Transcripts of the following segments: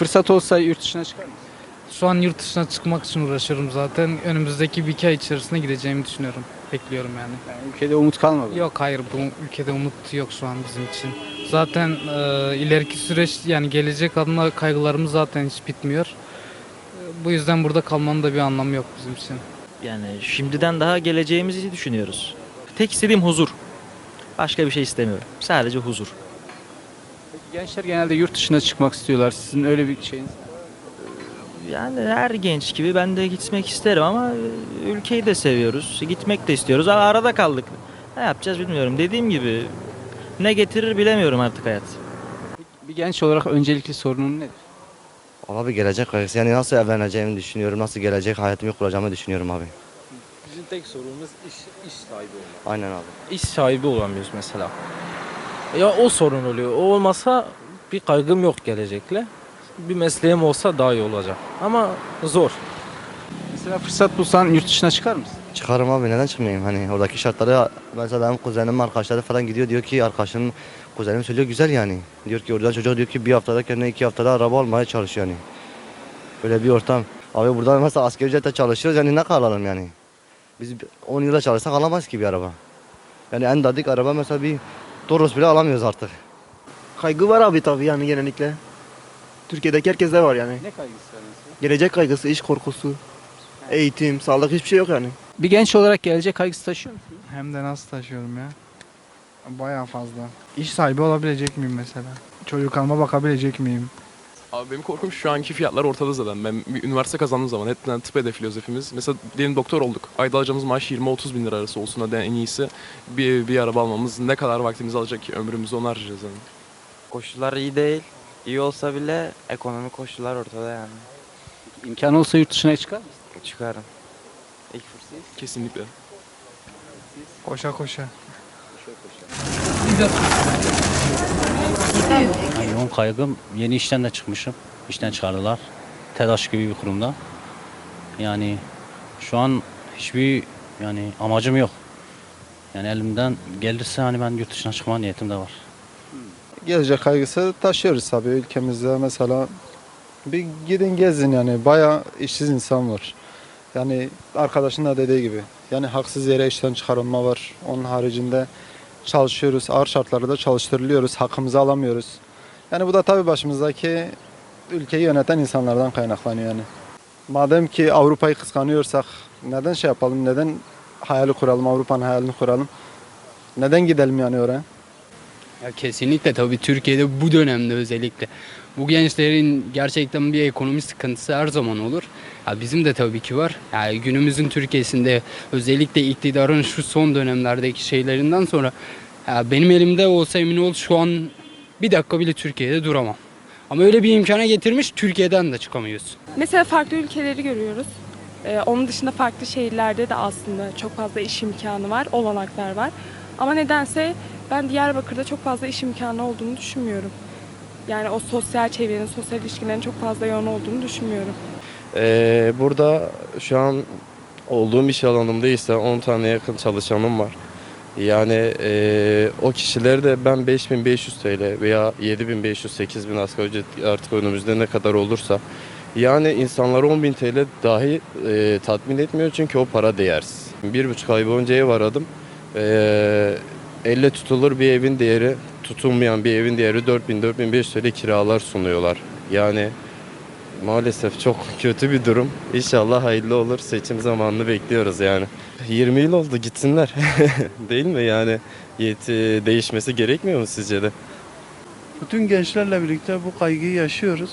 Fırsat olsa yurt dışına çıkar mısın? Şu an yurt dışına çıkmak için uğraşıyorum zaten. Önümüzdeki bir iki ay içerisinde gideceğimi düşünüyorum. Bekliyorum yani. Yani ülkede umut kalmadı. Yok hayır bu ülkede umut yok şu an bizim için. Zaten e, ileriki süreç yani gelecek adına kaygılarımız zaten hiç bitmiyor. E, bu yüzden burada kalmanın da bir anlamı yok bizim için. Yani şimdiden daha geleceğimizi düşünüyoruz. Tek istediğim huzur. Başka bir şey istemiyorum. Sadece huzur. Gençler genelde yurt dışına çıkmak istiyorlar. Sizin öyle bir şeyiniz Yani her genç gibi ben de gitmek isterim ama e, ülkeyi de seviyoruz. Gitmek de istiyoruz. Ama arada kaldık. Ne yapacağız bilmiyorum. Dediğim gibi ne getirir bilemiyorum artık hayat. Bir genç olarak öncelikli sorunun nedir? Valla bir gelecek kaygısı. Yani nasıl evleneceğimi düşünüyorum. Nasıl gelecek hayatımı kuracağımı düşünüyorum abi. Bizim tek sorunumuz iş, iş sahibi olmak. Aynen abi. İş sahibi olamıyoruz mesela. Ya o sorun oluyor. O olmasa bir kaygım yok gelecekle. Bir mesleğim olsa daha iyi olacak. Ama zor. Mesela fırsat bulsan yurt dışına çıkar mısın? Çıkarım abi neden çıkmayayım? Hani oradaki şartları mesela benim kuzenim arkadaşları falan gidiyor diyor ki arkadaşının kuzenim söylüyor güzel yani. Diyor ki oradan çocuk diyor ki bir haftada kendine iki haftada araba almaya çalışıyor yani. Böyle bir ortam. Abi burada mesela asgari ücretle çalışıyoruz yani ne kadar alalım yani. Biz 10 yılda çalışsak alamayız ki bir araba. Yani en dadik araba mesela bir Toros bile alamıyoruz artık. Kaygı var abi tabii yani genellikle. Türkiye'deki herkeste var yani. Ne kaygısı var mesela? Gelecek kaygısı, iş korkusu, eğitim, sağlık hiçbir şey yok yani. Bir genç olarak gelecek kaygısı taşıyor musun? Hem de nasıl taşıyorum ya? Bayağı fazla. İş sahibi olabilecek miyim mesela? Çocuk alma bakabilecek miyim? Abi benim korkum şu anki fiyatlar ortada zaten. Ben bir üniversite kazandığım zaman hep yani tıp hedef filozofimiz. Mesela diyelim doktor olduk. Ayda alacağımız maaş 20-30 bin lira arası olsun hadi en iyisi. Bir, bir araba almamız ne kadar vaktimizi alacak ki ömrümüzü onu harcayacağız yani. Koşullar iyi değil. İyi olsa bile ekonomik koşullar ortada yani. İmkan olsa yurt dışına çıkar mısın? Çıkarım. İlk fırsat. Kesinlikle. Koşa koşa. Yani yoğun kaygım yeni işten de çıkmışım. İşten çıkardılar. TEDAŞ gibi bir kurumda. Yani şu an hiçbir yani amacım yok. Yani elimden gelirse hani ben yurt dışına çıkma niyetim de var. Gelecek kaygısı taşıyoruz tabii ülkemizde mesela bir gidin gezin yani bayağı işsiz insan var. Yani arkadaşın da dediği gibi yani haksız yere işten çıkarılma var. Onun haricinde çalışıyoruz ağır şartlarda çalıştırılıyoruz hakkımızı alamıyoruz. Yani bu da tabii başımızdaki ülkeyi yöneten insanlardan kaynaklanıyor yani. Madem ki Avrupa'yı kıskanıyorsak neden şey yapalım neden hayali kuralım Avrupa'nın hayalini kuralım. Neden gidelim yani oraya? Ya kesinlikle tabii Türkiye'de bu dönemde özellikle bu gençlerin gerçekten bir ekonomi sıkıntısı her zaman olur. Ya bizim de tabii ki var. Yani günümüzün Türkiye'sinde özellikle iktidarın şu son dönemlerdeki şeylerinden sonra ya benim elimde olsa emin ol şu an bir dakika bile Türkiye'de duramam. Ama öyle bir imkana getirmiş Türkiye'den de çıkamıyoruz. Mesela farklı ülkeleri görüyoruz. Ee, onun dışında farklı şehirlerde de aslında çok fazla iş imkanı var, olanaklar var. Ama nedense ben Diyarbakır'da çok fazla iş imkanı olduğunu düşünmüyorum. Yani o sosyal çevrenin, sosyal ilişkilerin çok fazla yoğun olduğunu düşünmüyorum. Ee, burada şu an olduğum iş alanımda ise 10 tane yakın çalışanım var. Yani ee, o kişileri de ben 5500 TL veya 7500 8000 asgari ücret artık önümüzde ne kadar olursa yani insanları 10.000 TL dahi ee, tatmin etmiyor çünkü o para değersiz. Bir buçuk ay boyunca ev aradım. Ee, elle tutulur bir evin değeri tutulmayan bir evin değeri 4000-4500 TL kiralar sunuyorlar. Yani maalesef çok kötü bir durum. İnşallah hayırlı olur. Seçim zamanını bekliyoruz yani. 20 yıl oldu gitsinler. Değil mi yani? Yeti değişmesi gerekmiyor mu sizce de? Bütün gençlerle birlikte bu kaygıyı yaşıyoruz.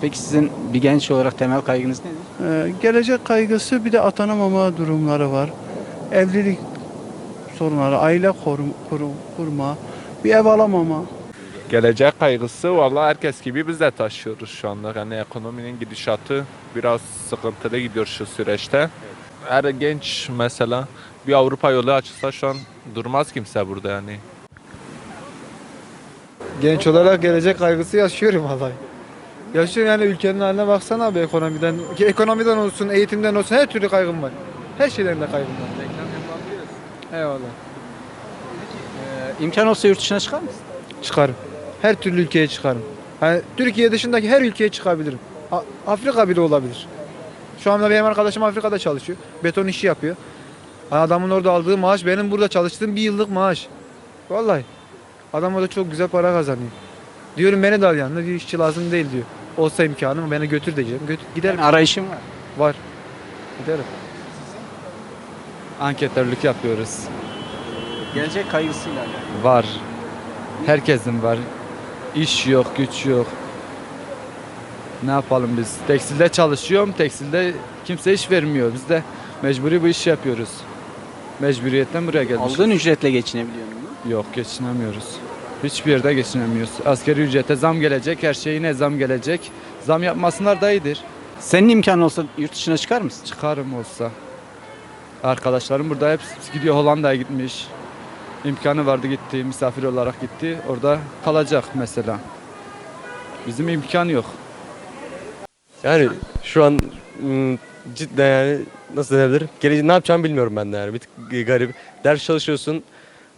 Peki sizin bir genç olarak temel kaygınız nedir? Ee, gelecek kaygısı bir de atanamama durumları var. Evlilik sorunları, aile korum, kurum, kurma, bir ev alamama. Gelecek kaygısı vallahi herkes gibi biz de taşıyoruz şu anda. Yani ekonominin gidişatı biraz sıkıntılı gidiyor şu süreçte. Her genç mesela bir Avrupa yolu açılsa şu an durmaz kimse burada yani. Genç olarak gelecek kaygısı yaşıyorum vallahi. Yaşıyorum yani ülkenin haline baksana abi ekonomiden. Ekonomiden olsun, eğitimden olsun her türlü kaygım var. Her şeyden de kaygım var. Eyvallah. Ee, imkan olsa yurt dışına çıkar mısın? Çıkarım. Her türlü ülkeye çıkarım. Hani Türkiye dışındaki her ülkeye çıkabilirim. A- Afrika bile olabilir. Şu anda benim arkadaşım Afrika'da çalışıyor. Beton işi yapıyor. Hani Adamın orada aldığı maaş benim burada çalıştığım bir yıllık maaş. Vallahi. Adam orada çok güzel para kazanıyor. Diyorum beni de al yanına bir işçi lazım değil diyor. Olsa imkanım beni götür diyeceğim. Götür, giderim. Yani arayışım var. Var. Giderim. Anketörlük yapıyoruz. Gelecek kaygısıyla alakalı. Var. Herkesin var. İş yok, güç yok. Ne yapalım biz? Tekstilde çalışıyorum. Tekstilde kimse iş vermiyor. Biz de mecburi bu işi yapıyoruz. Mecburiyetten buraya gelmişiz. Aldığın ücretle geçinebiliyor musun? Yok geçinemiyoruz. Hiçbir yerde geçinemiyoruz. Askeri ücrete zam gelecek, her şeyine zam gelecek. Zam yapmasınlar da iyidir. Senin imkanın olsa yurt dışına çıkar mısın? Çıkarım olsa. Arkadaşlarım burada hepsi gidiyor Hollanda'ya gitmiş. İmkanı vardı gitti, misafir olarak gitti. Orada kalacak mesela. Bizim imkan yok. Yani şu an ım, cidden yani nasıl denebilir? Geleceği ne yapacağımı bilmiyorum ben de yani. Bir tık garip. Ders çalışıyorsun.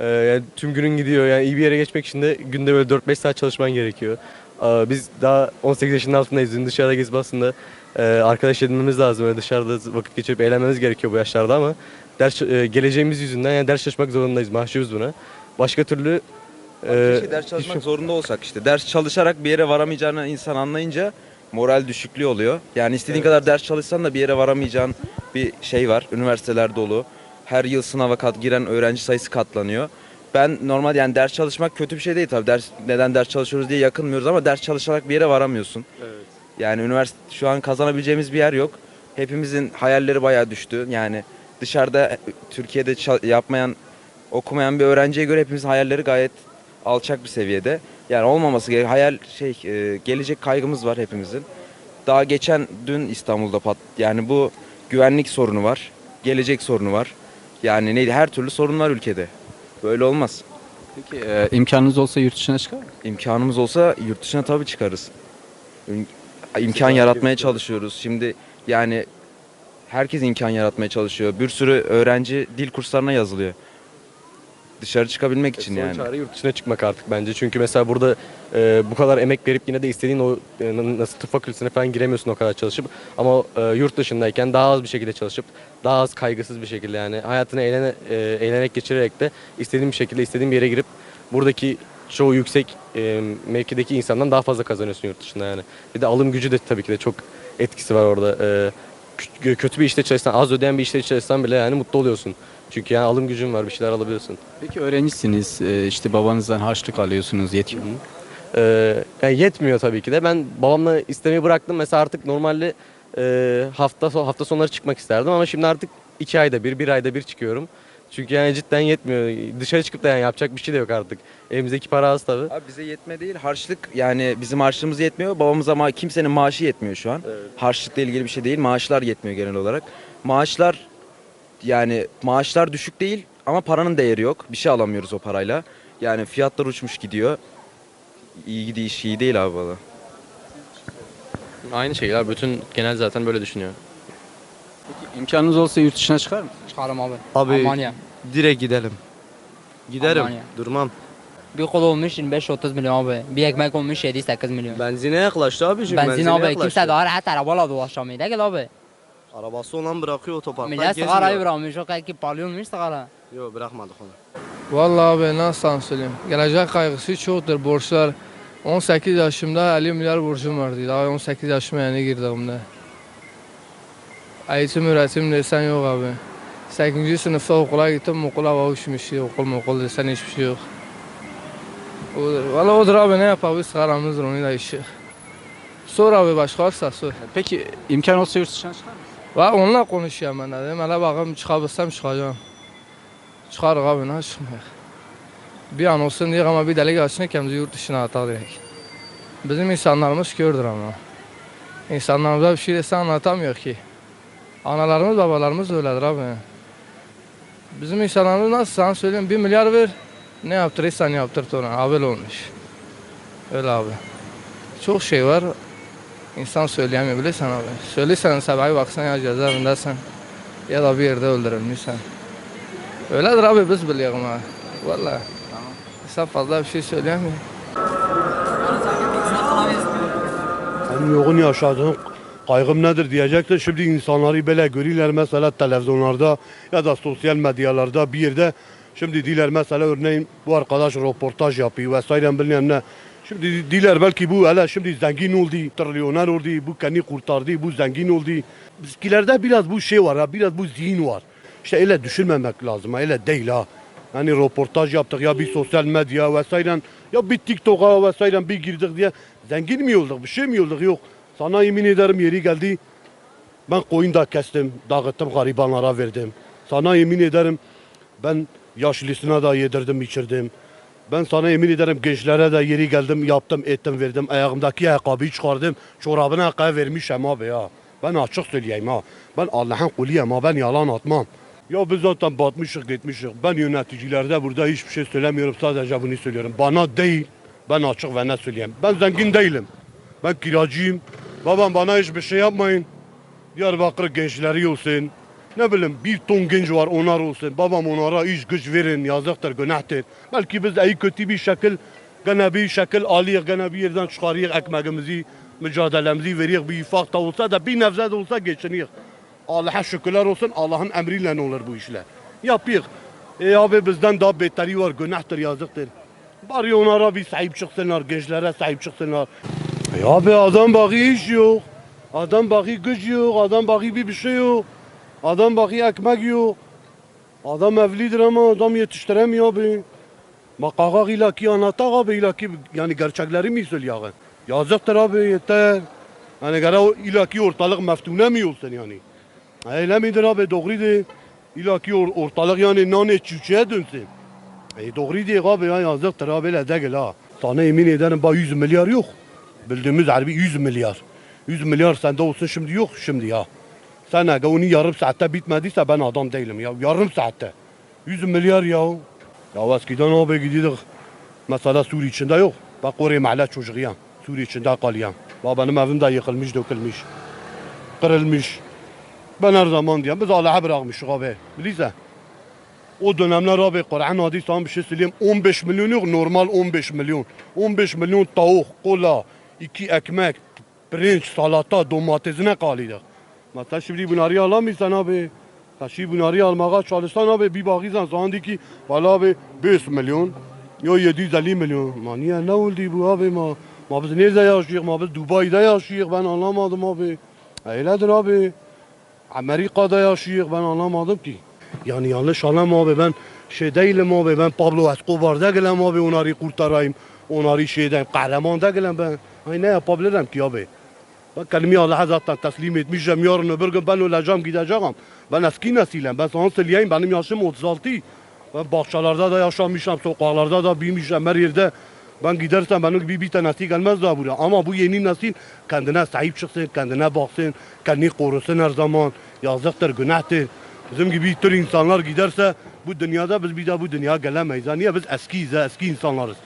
yani tüm günün gidiyor. Yani iyi bir yere geçmek için de günde böyle 4-5 saat çalışman gerekiyor. Biz daha 18 yaşının altındayız. Dün Dışarıda gezip aslında arkadaş edinmemiz lazım. Öyle dışarıda vakit geçirip eğlenmemiz gerekiyor bu yaşlarda ama ders e, geleceğimiz yüzünden yani ders çalışmak zorundayız. Mahcubuz buna. Başka türlü e, Keşke ders çalışmak zorunda olsak işte. Ders çalışarak bir yere varamayacağını insan anlayınca moral düşüklüğü oluyor. Yani istediğin kadar ders çalışsan da bir yere varamayacağın bir şey var. Üniversiteler dolu. Her yıl sınava kat giren öğrenci sayısı katlanıyor. Ben normal yani ders çalışmak kötü bir şey değil tabii. Ders neden ders çalışıyoruz diye yakınmıyoruz ama ders çalışarak bir yere varamıyorsun. Yani üniversite şu an kazanabileceğimiz bir yer yok. Hepimizin hayalleri bayağı düştü. Yani dışarıda e, Türkiye'de yapmayan, okumayan bir öğrenciye göre hepimizin hayalleri gayet alçak bir seviyede. Yani olmaması gerek. Hayal şey e, gelecek kaygımız var hepimizin. Daha geçen dün İstanbul'da pat yani bu güvenlik sorunu var. Gelecek sorunu var. Yani neydi her türlü sorun var ülkede. Böyle olmaz. Peki e, imkanınız olsa yurt dışına çıkar mısın? İmkanımız olsa yurt dışına tabii çıkarız. İm- İmkan yaratmaya çalışıyoruz. Şimdi yani herkes imkan yaratmaya çalışıyor. Bir sürü öğrenci dil kurslarına yazılıyor. Dışarı çıkabilmek için Son yani. çare yurt dışına çıkmak artık bence. Çünkü mesela burada e, bu kadar emek verip yine de istediğin o e, nasıl tıp fakültesine falan giremiyorsun o kadar çalışıp. Ama e, yurt dışındayken daha az bir şekilde çalışıp daha az kaygısız bir şekilde yani hayatını eğlene, e, eğlenerek geçirerek de istediğin bir şekilde istediğin bir yere girip buradaki çoğu yüksek e, mevkideki insandan daha fazla kazanıyorsun yurt dışında yani. Bir de alım gücü de tabii ki de çok etkisi var orada. E, kötü bir işte çalışsan, az ödeyen bir işte çalışsan bile yani mutlu oluyorsun. Çünkü yani alım gücün var, bir şeyler alabiliyorsun. Peki öğrencisiniz, e, işte babanızdan harçlık alıyorsunuz, yetiyor mu? Ee, yani yetmiyor tabii ki de. Ben babamla istemeyi bıraktım. Mesela artık normalde e, hafta hafta sonları çıkmak isterdim ama şimdi artık iki ayda bir, bir ayda bir çıkıyorum. Çünkü yani cidden yetmiyor. Dışarı çıkıp da yani yapacak bir şey de yok artık. Elimizdeki para az tabii. Abi bize yetme değil harçlık yani bizim harçlığımız yetmiyor. Babamıza ma- kimsenin maaşı yetmiyor şu an. Harçlıkla ilgili bir şey değil. Maaşlar yetmiyor genel olarak. Maaşlar yani maaşlar düşük değil ama paranın değeri yok. Bir şey alamıyoruz o parayla. Yani fiyatlar uçmuş gidiyor. İyi gidiş iyi değil abi valla. Aynı şeyler. Bütün genel zaten böyle düşünüyor. İmkanınız olsa yurt dışına çıkar mısın? Çıkarım abi. Abi Almanya. direkt gidelim. Giderim. Almanya. Durmam. Bir kol olmuş 25-30 milyon abi. Bir ekmek olmuş 7-8 milyon. Benzine yaklaştı abicim. Benzin benzine abi yaklaştı. kimse daha rahat arabayla dolaşamıyor. Ne gel abi? Arabası olan bırakıyor otoparkta Millet sigarayı bırakmış. O kadar ki palyonmuş sigara. Yok bırakmadık onu. Vallahi abi nasıl söyleyeyim. Gelecek kaygısı çoktur. Borçlar 18 yaşımda 50 milyar borcum vardı. Daha 18 yaşıma yeni girdiğimde. Eğitim öğretim desen yok abi. 8. sınıfta okula gittim. Okula bakışmış. Okul mu okul desen hiçbir şey yok. Odur. Valla odur abi ne yapabiliriz? Sigaramızdır onu da işi. Sor abi başka varsa sor. Peki imkan olsa yurt dışına çıkar mısın? Ve onunla konuşuyorum ben dedim. Hele bakayım çıkabilsem çıkacağım. Çıkarık abi ne çıkmayacak. Bir an olsun diye ama bir delik açın kendimizi yurt dışına atar direkt. Bizim insanlarımız kördür ama. İnsanlarımıza bir şey dese anlatamıyor ki. Analarımız babalarımız öyledir abi. Bizim insanlarımız nasıl sana söyleyeyim bir milyar ver. Ne yaptırırsan yaptırt ona. Abel olmuş. Öyle abi. Çok şey var. İnsan söyleyemiyor bilirsen abi. Söylesen sabahı baksan ya cezaevindesin ya da bir yerde öldürülmüşsen. Öyledir abi biz biliyoruz ha. Valla. İnsan fazla bir şey söyleyemiyor. yoğun yaşadığım kaygım nedir diyecektir. Şimdi insanları böyle görürler mesela televizyonlarda ya da sosyal medyalarda bir yerde. Şimdi diler mesela örneğin bu arkadaş röportaj yapıyor vesaire bilmem ne. Şimdi diler belki bu hele şimdi zengin oldu, trilyoner oldu, bu kendi kurtardı, bu zengin oldu. Bizkilerde biraz bu şey var, biraz bu zihin var. İşte öyle düşünmemek lazım, öyle değil ha. Yani röportaj yaptık ya bir sosyal medya vesaire ya bir TikTok'a vesaire bir girdik diye zengin mi olduk bir şey mi olduk yok. Sana yemin ederim yeri geldi ben koyun da kestim dağıttım garibanlara verdim. Sana yemin ederim ben yaşlısına da yedirdim içirdim. Ben sana yemin ederim gençlere de yeri geldim yaptım ettim verdim. Ayağımdaki ayakkabıyı çıkardım. Çorabını ayakkabı vermişim abi ya. Ben açık söyleyeyim ha. Ben Allah'ın kuluyum ha ben yalan atmam. Ya biz zaten batmışık gitmişik. Ben yöneticilerde burada hiçbir şey söylemiyorum. Sadece bunu söylüyorum. Bana değil. Ben açık ve net söyleyeyim. Ben zengin değilim. Ben kiracıyım. Babam bana hiçbir şey yapmayın. Diyarbakır gençleri olsun. Ne bileyim bir ton genç var onlar olsun. Babam onlara iş güç verin yazıktır günahtır. Belki biz iyi kötü bir şekil gene bir şekil alıyık gene bir yerden çıkarıyık ekmeğimizi mücadelemizi veriyoruz bir ufak da olsa da bir nebze de olsa geçiniyoruz. Allah'a şükürler olsun Allah'ın emriyle olur bu işler. Yapıyoruz. E abi bizden daha beteri var günahtır yazıktır. Bari onlara bir sahip çıksınlar gençlere sahip çıksınlar. E abi adam bakıyor iş yok. Adam bakıyor güç yok. Adam bakıyor bir bir şey yok. Adam bakıyor ekmek yok. Adam evlidir ama adam yetiştiremiyor abi. Makaka ilaki anlatak abi ilaki yani gerçekleri mi söylüyor? Yazıktır abi yeter. Yani gara ilaki ortalık meftune mi olsun yani? Öyle midir abi doğrudur. İlaki or- ortalık yani nane çiçeğe dönsün. E doğru değil abi ya yazıktır abi öyle değil ha. Sana emin ederim bak 100 milyar yok. Bildiğimiz harbi 100 milyar. 100 milyar sende olsun şimdi yok şimdi ya. Sen eğer onu yarım saatte bitmediyse ben adam değilim ya. Yarım saatte. 100 milyar ya. Ya eskiden abi gidiyorduk. Mesela Suriye içinde yok. Bak oraya mahalle çocuğuyum. Suriye içinde kalıyorum. Bak benim evim de yıkılmış, dökülmüş. Kırılmış. Ben her zaman diyorum biz Allah'a bırakmışız abi. Bilirsen. O dönemler abi Kur'an hadi sana bir şey söyleyeyim. 15 milyon yok normal 15 milyon. 15 milyon tavuk, kola, iki ekmek, pirinç, salata, domatesine kalıydı. Mesela şimdi bunları alamıyorsan abi. Ha şimdi bunları almaya çalışsan abi bir bakıyorsan sana diyor ki valla abi 5 milyon ya 750 milyon. Ma niye ne oldu bu abi ma? Ma biz nerede yaşıyoruz? Ma biz Dubai'de yaşıyoruz ben anlamadım abi. Öyledir abi. Amerika'da yaşıyoruz ben anlamadım ki. Yani yanlış anlama abi ben şey değilim abi ben Pablo Escobar değilim abi onları kurtarayım. Onları şeyden kahraman değilim ben. Ay ne yapabilirim ki abi? Ben kendimi Allah'a zaten teslim etmişim. Yarın öbür gün ben öleceğim gideceğim. Ben eski nesilim. Ben sana söyleyeyim benim yaşım 36. Ben bahçelerde de yaşamışım, sokaklarda da büyümüşüm her yerde. Ben gidersem benim gibi bir tanesi gelmez daha buraya. Ama bu yeni nesil kendine sahip çıksın, kendine baksın, kendini korusun her zaman. Yazıktır, günahtır. Bizim gibi tür insanlar giderse bu dünyada biz bir daha bu dünyaya gelemeyiz. Niye biz eskiyiz, eski insanlarız.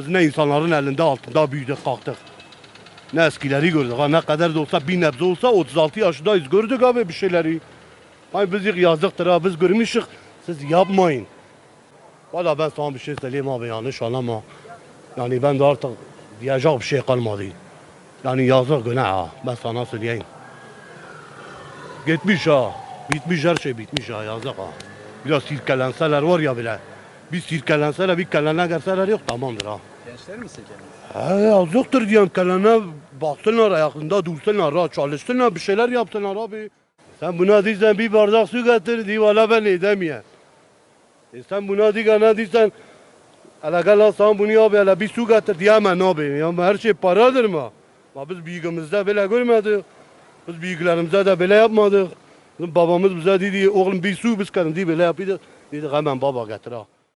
Biz ne insanların elinde altında büyüdük, kalktık. Ne eskileri gördük. Ne kadar da olsa bir nebze olsa 36 yaşındayız. Gördük abi bir şeyleri. Hay biz yazıktır ha biz görmüşük. Siz yapmayın. Valla ben sana bir şey söyleyeyim abi yanlış anlama. Yani ben de artık diyecek bir şey kalmadı. Yani yazık günah ha. Ben sana söyleyeyim. Gitmiş ha. Bitmiş her şey bitmiş ha yazık ha. Biraz sirkelenseler var ya bile. Bir sirkelenseler bir kelene gelseler yok tamamdır ha. Gençler mi seçelim? He yazıktır diyorum kelene baksınlar ayakında dursunlar ha çalışsınlar bir şeyler yapsınlar abi. Sen buna diysen bir bardak su getir diye valla ben edemiyorum. E sen buna diye ne diysen Hele gel sen bunu abi hele bir su getir diyemem abi. Ya her şey paradır mı? Ma biz büyüğümüzde böyle görmedik. Biz büyüklerimize de böyle yapmadık. Babamız bize dedi oğlum bir su biz kendimiz böyle yapıyorduk. Dedik hemen baba getir ha.